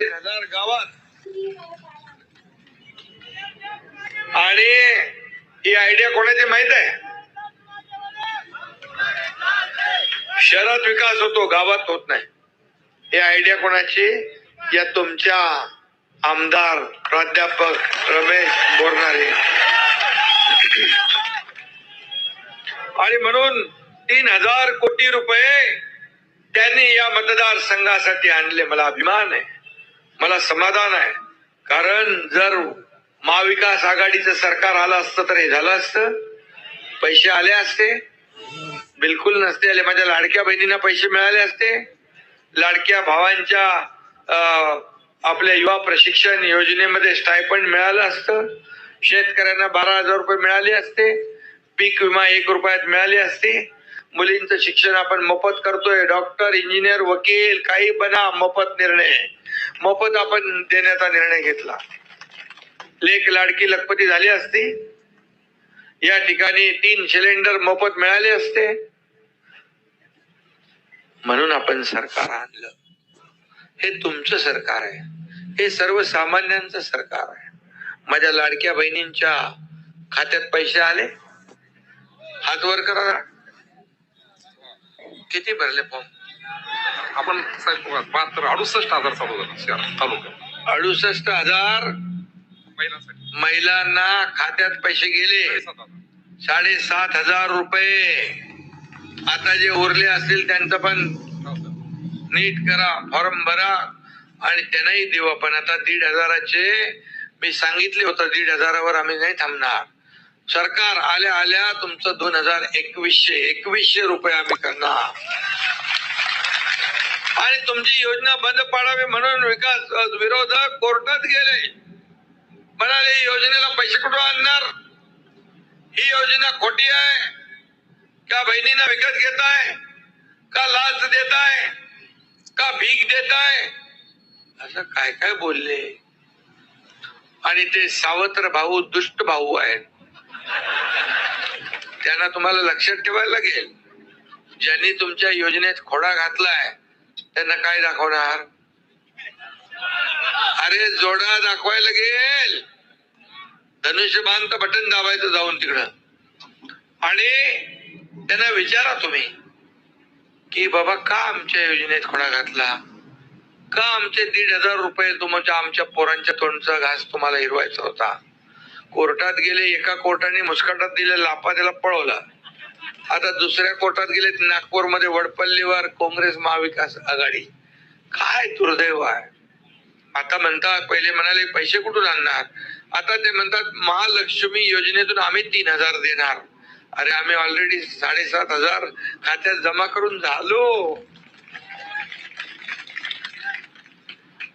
हजार गावात. आणि ही आयडिया कोणाची माहीत आहे? शहरात विकास होतो गावात होत नाही. ही आयडिया कोणाची? या तुमच्या आमदार प्राध्यापक रमेश बोरणारे आणि म्हणून तीन हजार कोटी रुपये त्यांनी या मतदारसंघासाठी आणले. मला अभिमान आहे. मला समाधान आहे. कारण जर महाविकास आघाडीचं सरकार आलं असतं तर हे झालं असतं. पैसे आले असते. बिलकुल नसते आले. माझ्या लाडक्या बहिणींना पैसे मिळाले असते. लाडक्या भावांच्या आपल्या युवा प्रशिक्षण योजनेमध्ये स्टायपंड मिळालं असतं. शेतकऱ्यांना बारा हजार रुपये मिळाले असते. पीक विमा एक रुपयात मिळाले असते. मुलींचं शिक्षण आपण मोफत करतोय. डॉक्टर इंजिनियर वकील काही बना मोफत निर्णय. मोफत आपण देण्याचा निर्णय घेतला. लेख लाडकी लखपती झाली असती. या ठिकाणी तीन सिलेंडर मोफत मिळाले असते. म्हणून आपण सरकार आणलं. हे तुमचं सरकार आहे. हे सर्वसामान्यांचं सरकार आहे. माझ्या लाडक्या बहिणींच्या खात्यात पैसे आले. हात वर करा किती भरले फॉर्म आपण साहेब बहात्तर अडुसष्ट हजार चालू झाला शहर तालुका. अडुसष्ट हजार महिलांसाठी. महिलांना खात्यात पैसे गेले. साडेसात हजार. साडेसात हजार रुपये. आता जे उरले असतील त्यांचं पण हो. नीट करा फॉर्म भरा आणि त्यांनाही देऊ आपण आता दीड हजाराचे मी सांगितले होतं दीड हजारावर आम्ही नाही थांबणार. सरकार आल्या आल्या तुमचं दोन हजार एकवीसशे एकवीसशे रुपये आम्ही करणार. आणि तुमची योजना बंद पाडावी म्हणून विकास विरोधक कोर्टात गेले. म्हणाले योजनेला पैसे कुठून आणणार? ही योजना खोटी आहे? का बहिणींना विकत घेताय? का लाच देताय? का भीक देताय? असं काय काय बोलले? आणि ते सावत्र भाऊ दुष्ट भाऊ आहेत. त्यांना तुम्हाला लक्षात ठेवायला लागेल. ज्यांनी तुमच्या योजनेत खोडा घातलाय त्यांना काय दाखवणार? अरे जोडा दाखवायला लागेल धनुष्यबाण तर बटन दाबायचं जाऊन तिकडं. आणि त्यांना विचारा तुम्ही की बाबा का आमच्या योजनेत खोडा घातला? का आमचे दीड हजार रुपये तुमच्या आमच्या पोरांच्या तोंडचा घास तुम्हाला हिरवायचा होता? कोर्टात गेले एका कोर्टाने मुस्कटात दिले लापा त्याला पळवला. आता दुसऱ्या कोर्टात गेले नागपूरमध्ये वडपल्लीवर काँग्रेस महाविकास आघाडी. काय दुर्दैव आहे? आता म्हणतात पहिले म्हणाले पैसे कुठून आणणार? आता ते म्हणतात महालक्ष्मी योजनेतून आम्ही तीन हजार देणार. अरे आम्ही ऑलरेडी साडेसात हजार खात्यात जमा करून झालो.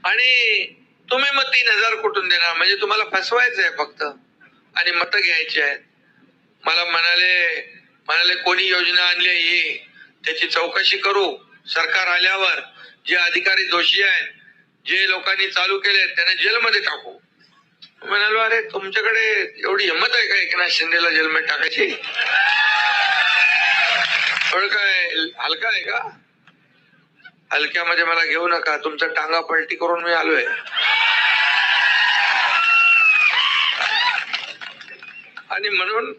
आणि तुम्ही मग तीन हजार कुठून देणार? म्हणजे तुम्हाला फसवायचं आहे फक्त. आणि मत घ्यायची आहेत. मला म्हणाले म्हणाले कोणी योजना आणली आहे? त्याची चौकशी करू. सरकार आल्यावर जे अधिकारी दोषी आहेत जे लोकांनी चालू केले त्यांना जेलमध्ये टाकू. म्हणालो अरे तुमच्याकडे एवढी हिंमत आहे का एकनाथ शिंदेला जेलमध्ये टाकायची? एवढं काय? हलका आहे का? हलक्यामध्ये मला घेऊ नका. तुमचा टांगा पलटी करून मी आलोय. आणि म्हणून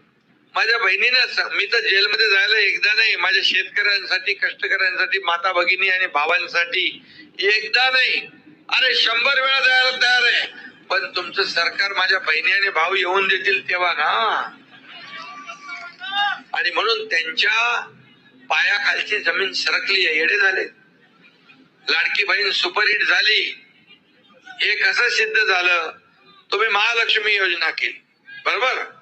माझ्या बहिणीने मी तर जेलमध्ये जायला एकदा नाही माझ्या शेतकऱ्यांसाठी कष्टकऱ्यांसाठी माता भगिनी आणि भावांसाठी एकदा नाही. अरे शंभर वेळा जायला तयार आहे. पण तुमचं सरकार माझ्या बहिणी आणि भाऊ येऊन देतील तेव्हा ना. आणि म्हणून त्यांच्या पायाखालची जमीन सरकली आहे येडे झाले. लाडकी बहीण सुपरहिट झाली. हे कसं सिद्ध झालं? तुम्ही महालक्ष्मी योजना केली. बरोबर?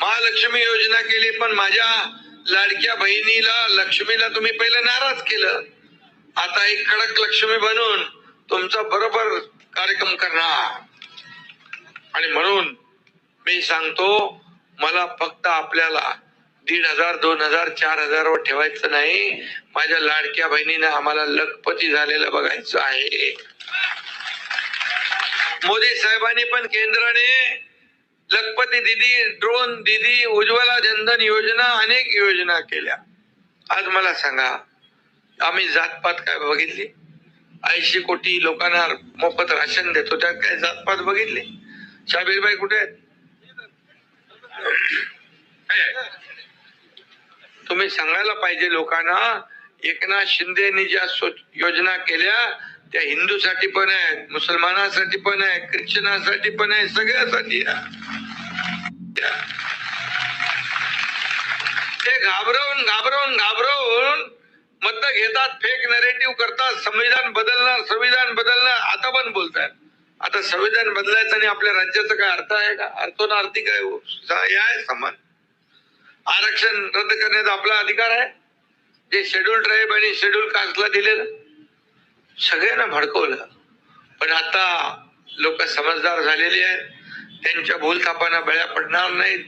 महालक्ष्मी योजना केली पण माझ्या लाडक्या बहिणीला लक्ष्मीला तुम्ही पहिले नाराज केलं. आता एक कडक लक्ष्मी बनून तुमचा बरोबर कार्यक्रम करणार. आणि म्हणून मी सांगतो मला फक्त आपल्याला दीड हजार दोन हजार चार हजार वर ठेवायचं नाही. माझ्या लाडक्या बहिणीने आम्हाला लखपती झालेलं बघायचं आहे. मोदी साहेबांनी पण केंद्राने लखपती दिदी ड्रोन दिदी उज्ज्वला जनधन योजना अनेक योजना केल्या. आज मला सांगा आम्ही जातपात काय बघितली? ऐंशी कोटी लोकांना मोफत राशन देतो त्यात काय जातपात बघितले? शाबीरबाई कुठे आहेत? तुम्ही सांगायला पाहिजे लोकांना एकनाथ शिंदेनी ज्या योजना केल्या त्या हिंदूसाठी पण आहेत मुसलमानासाठी पण आहे ख्रिश्चनासाठी पण आहे सगळ्यासाठी ते घाबरवून घाबरवून घाबरवून मत घेतात फेक नरेटिव्ह करतात संविधान बदलणार संविधान बदलणार आता पण बोलतात. आता संविधान बदलायचं आणि आपल्या राज्याचा काय अर्थ आहे का? अर्थोनार्थी काय हो? आहे समान. आरक्षण रद्द करण्याचा आपला अधिकार आहे. जे शेड्यूल ट्राईब आणि शेड्यूल कास्टला दिलेलं. सगळ्यांना भडकवलं. पण आता लोक समजदार झालेली आहेत. त्यांच्या भूलथापांना बळ्या पडणार नाहीत.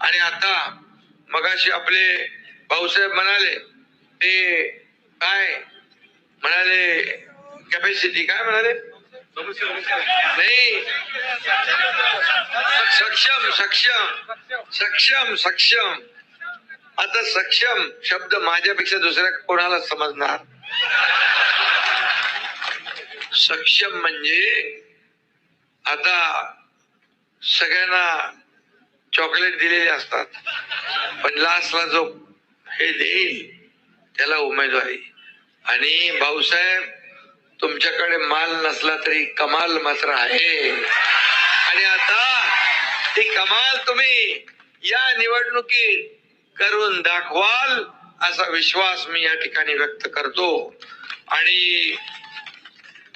आणि आता मगाशी आपले भाऊसाहेब म्हणाले ते काय? म्हणाले कॅपॅसिटी काय म्हणाले? नाही. सक्षम सक्षम सक्षम सक्षम. आता सक्षम शब्द माझ्यापेक्षा दुसऱ्या कोणाला समजणार? सक्षम म्हणजे आता सगळ्यांना चॉकलेट दिलेले असतात. पण लास्टला जो हे देईल त्याला उमेदवारी. आणि भाऊसाहेब तुमच्याकडे माल नसला तरी कमाल मात्र आहे. आणि आता ती कमाल तुम्ही या निवडणुकीत करून दाखवाल असा विश्वास मी या ठिकाणी व्यक्त करतो. आणि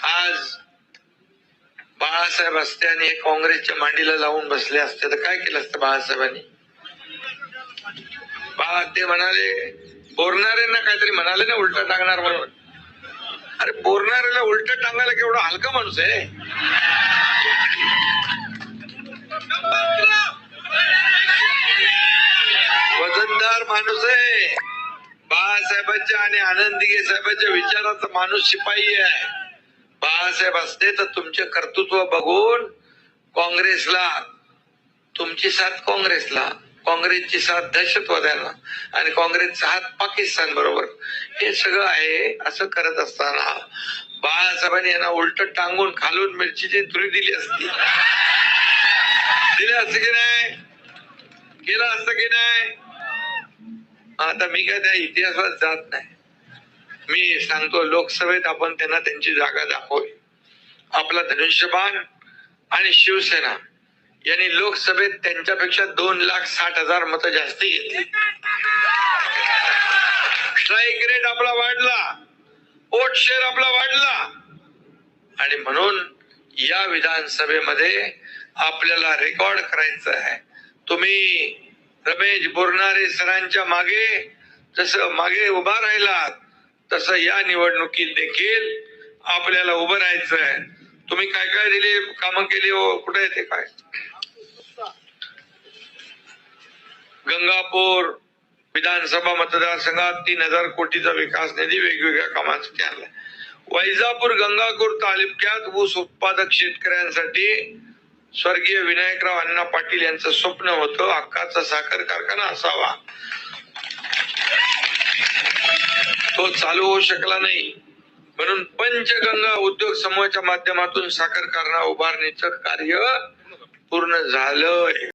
आज बाळासाहेब असते आणि काँग्रेसच्या मांडीला लावून बसले असते. तर काय केलं असतं बाळासाहेबांनी? बाळा ते म्हणाले बोरणाऱ्यांना काहीतरी म्हणाले ना उलट टांगणार म्हणून. अरे बोरणाऱ्याला उलट टांगायला केवढा हलका माणूस आहे? वजनदार माणूस आहे. बाळासाहेबांच्या आणि आनंदीगे साहेबांच्या विचाराचा माणूस शिपाई आहे. बाळासाहेब असते तर तुमचे कर्तृत्व बघून काँग्रेसला तुमची साथ काँग्रेसला काँग्रेसची साथ दहशतवाद्यांना आणि काँग्रेसचा हात पाकिस्तान बरोबर हे सगळं आहे असं करत असताना बाळासाहेबांनी यांना उलट टांगून खालून मिरचीची धुरी दिली असती. दिली असते की नाही? केलं असतं की नाही? आता मी काय त्या इतिहासात जात नाही. मी सांगतो लोकसभेत आपण त्यांना त्यांची जागा दाखवली. आपला धनुष्यबाण आणि शिवसेना यांनी लोकसभेत त्यांच्यापेक्षा दोन लाख साठ हजार मतं जास्ती घेतली. स्ट्राईक रेट आपला वाढला. वोट शेअर आपला वाढला. आणि म्हणून या विधानसभेमध्ये आपल्याला रेकॉर्ड करायचं आहे. तुम्ही रमेश बोरणारे सरांच्या मागे जसं मागे उभा राहिलात तसं या निवडणुकीत देखील आपल्याला उभं राहायचं आहे. तुम्ही काय काय दिले कामं केली हो? कुठे येते काय? गंगापूर विधानसभा मतदारसंघात तीन हजार कोटीचा विकास निधी वेगवेगळ्या कामांसाठी आणला वैजापूर गंगापूर तालुक्यात ऊस उत्पादक शेतकऱ्यांसाठी स्वर्गीय विनायकराव अण्णा पाटील यांचं स्वप्न होतं हक्काचा साखर कारखाना असावा. तो चालू होऊ शकला नाही. म्हणून पंचगंगा उद्योग समूहाच्या माध्यमातून साखर कारखाना उभारणीचं कार्य पूर्ण झालंय.